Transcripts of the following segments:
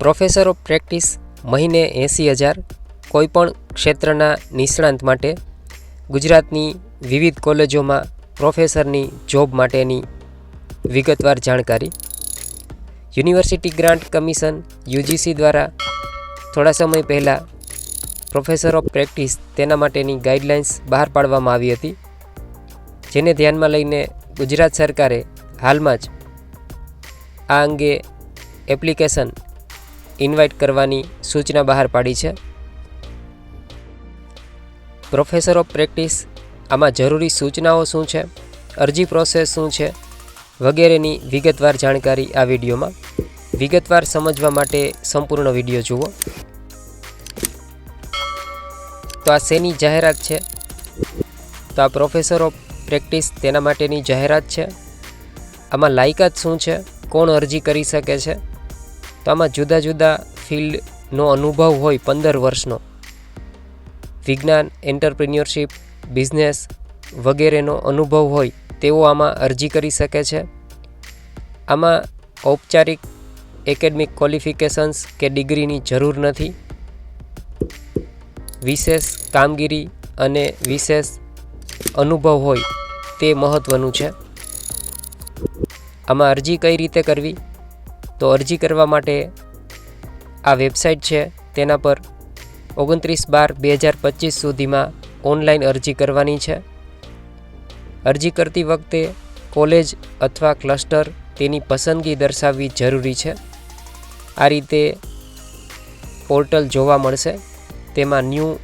Professor of practice મહિને એંસી હજાર કોઈપણ ક્ષેત્રના નિષ્ણાંત માટે ગુજરાતની વિવિધ કોલેજોમાં પ્રોફેસરની જોબ માટેની વિગતવાર જાણકારી. યુનિવર્સિટી ગ્રાન્ટ કમિશન યુજીસી દ્વારા થોડા સમય પહેલાં પ્રોફેસર ઓફ પ્રેક્ટિસ તેના માટેની ગાઈડલાઇન્સ બહાર પાડવામાં આવી હતી, જેને ધ્યાનમાં લઈને ગુજરાત સરકારે હાલમાં જ આ અંગે એપ્લિકેશન ઇન્વાઇટ કરવાની સૂચના બહાર પાડી છે. પ્રોફેસર ઓફ પ્રેક્ટિસ આમાં જરૂરી સૂચનાઓ શું છે? અરજી પ્રોસેસ શું છે? વગેરેની વિગતવાર જાણકારી આ વિડીયોમાં. વિગતવાર સમજવા માટે સંપૂર્ણ વીડિયો જુઓ. તો આ શેની જાહેરાત છે? તો આ પ્રોફેસર ઓફ પ્રેક્ટિસ તેના માટેની જાહેરાત છે. આમાં લાયકાત શું છે? કોણ અરજી કરી શકે છે? તો આમાં જુદા જુદા ફિલ્ડનો અનુભવ હોય પંદર વર્ષનો. વિજ્ઞાન, એન્ટરપ્રિન્યોરશિપ, બિઝનેસ વગેરેનો અનુભવ હોય તેઓ આમાં અરજી કરી શકે છે. આમાં ઔપચારિક એકેડમિક ક્વોલિફિકેશન્સ કે ડિગ્રીની જરૂર નથી. વિશેષ કામગીરી અને વિશેષ અનુભવ હોય તે મહત્ત્વનું છે. આમાં અરજી કઈ રીતે કરવી? તો અરજી કરવા માટે આ વેબસાઇટ છે. તેના પર ઓગણત્રીસ બાર બે હજાર પચીસ સુધીમાં ઓનલાઈન અરજી કરવાની છે. અરજી કરતી વખતે કોલેજ અથવા ક્લસ્ટર તેની પસંદગી દર્શાવવી જરૂરી છે. આ રીતે પોર્ટલ જોવા મળશે. તેમાં ન્યૂ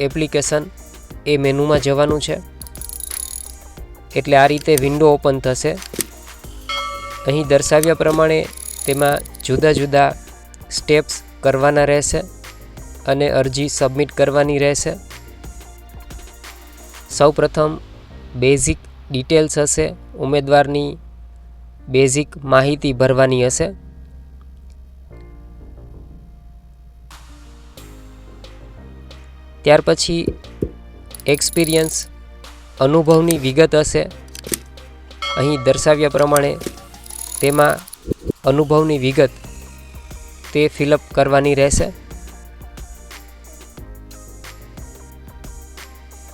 એપ્લિકેશન એ મેનુમાં જવાનું છે. એટલે આ રીતે વિન્ડો ઓપન થશે. અહીં દર્શાવ્યા પ્રમાણે તેમાં જુદા જુદા સ્ટેપ્સ કરવાના રહેશે અને અરજી સબમિટ કરવાની રહેશે. સૌપ્રથમ બેઝિક ડિટેલ્સ હશે, ઉમેદવારની બેઝિક માહિતી ભરવાની હશે. ત્યાર પછી એક્સપિરિયન્સ અનુભવની વિગત હશે. અહીં દર્શાવ્યા પ્રમાણે તેમાં અનુભવની વિગત તે ફિલઅપ કરવાની રહેશે.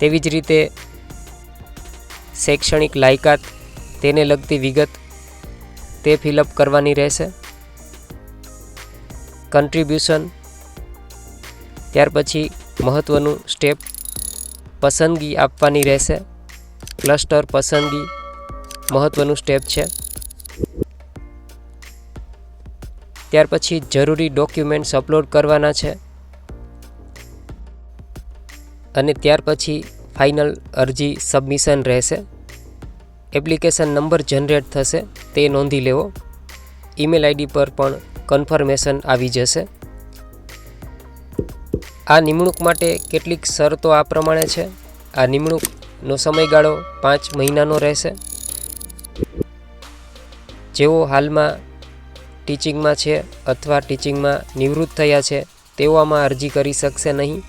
તેવી જ રીતે શૈક્ષણિક લાયકાત તેને લગતી વિગત તે ફિલઅપ કરવાની રહેશે. કન્ટ્રીબ્યુશન ત્યાર પછી મહત્ત્વનું સ્ટેપ પસંદગી આપવાની રહેશે. ક્લસ્ટર પસંદગી મહત્ત્વનું સ્ટેપ છે. ત્યાર પછી જરૂરી ડોક્યુમેન્ટ્સ અપલોડ કરવાના છે. અને ત્યાર પછી ફાઇનલ અરજી સબમિશન રહેશે. એપ્લિકેશન નંબર જનરેટ થશે, તે નોંધી લેવો. ઈમેલ આઈડી પર પણ કન્ફર્મેશન આવી જશે. આ નિમણૂક માટે કેટલીક શરતો આ પ્રમાણે છે. આ નિમણૂકનો સમયગાળો પાંચ મહિનાનો રહેશે. જેઓ હાલમાં ટીચિંગમાં છે અથવા ટીચિંગમાં નિવૃત્ત થયા છે, તેઓ આમાં અરજી કરી શકશે નહીં.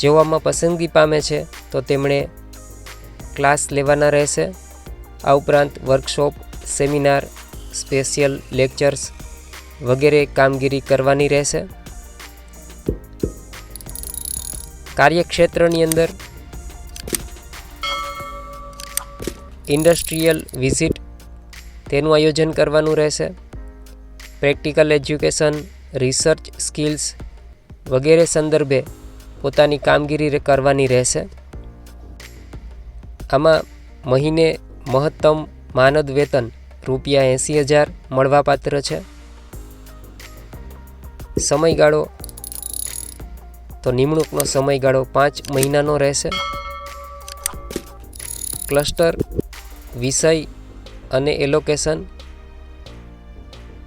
જેઓ આમાં પસંદગી પામે છે, તો તેમણે ક્લાસ લેવાના રહેશે. આ ઉપરાંત વર્કશોપ, સેમિનાર, સ્પેશિયલ લેક્ચર્સ વગેરે કામગીરી કરવાની રહેશે. કાર્યક્ષેત્રની અંદર ઇન્ડસ્ટ્રીયલ વિઝિટ તેનું આયોજન કરવાનું રહેશે. પ્રેક્ટિકલ એજ્યુકેશન, રિસર્ચ સ્કિલ્સ વગેરે સંદર્ભે પોતાની કામગીરી કરવાની રહેશે. આમાં મહિને મહત્તમ માનદ વેતન રૂપિયા એંસી હજાર મળવાપાત્ર છે. સમયગાળો તો નિમણૂકનો સમયગાળો પાંચ મહિનાનો રહેશે. ક્લસ્ટર, વિષય અને એલોકેશન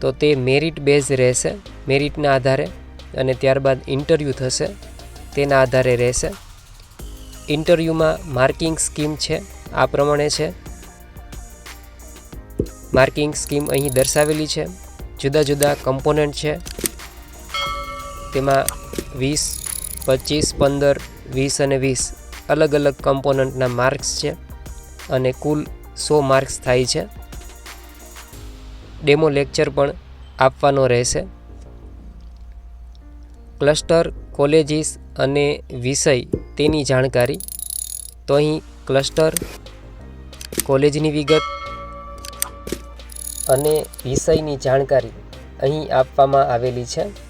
તો તે મેરિટ બેઝ રહેશે. મેરિટના આધારે અને ત્યારબાદ ઇન્ટરવ્યૂ થશે. તેના આધારે રહેશે. ઇન્ટરવ્યૂમાં માર્કિંગ સ્કીમ છે. આ પ્રમાણે છે. માર્કિંગ સ્કીમ અહીં દર્શાવેલી છે. જુદા જુદા કમ્પોનન્ટ છે. તેમાં વીસ, પચીસ, પંદર, વીસ અને વીસ અલગ અલગ કમ્પોનન્ટના માર્ક્સ છે. અને કુલ સો માર્ક્સ થાય છે. ડેમો લેક્ચર પણ આપવાનો રહેશે. ક્લસ્ટર, કોલેજીસ અને વિષય તેની જાણકારી. તો અહીં ક્લસ્ટર, કોલેજની વિગત અને વિષયની જાણકારી અહીં આપવામાં આવેલી છે.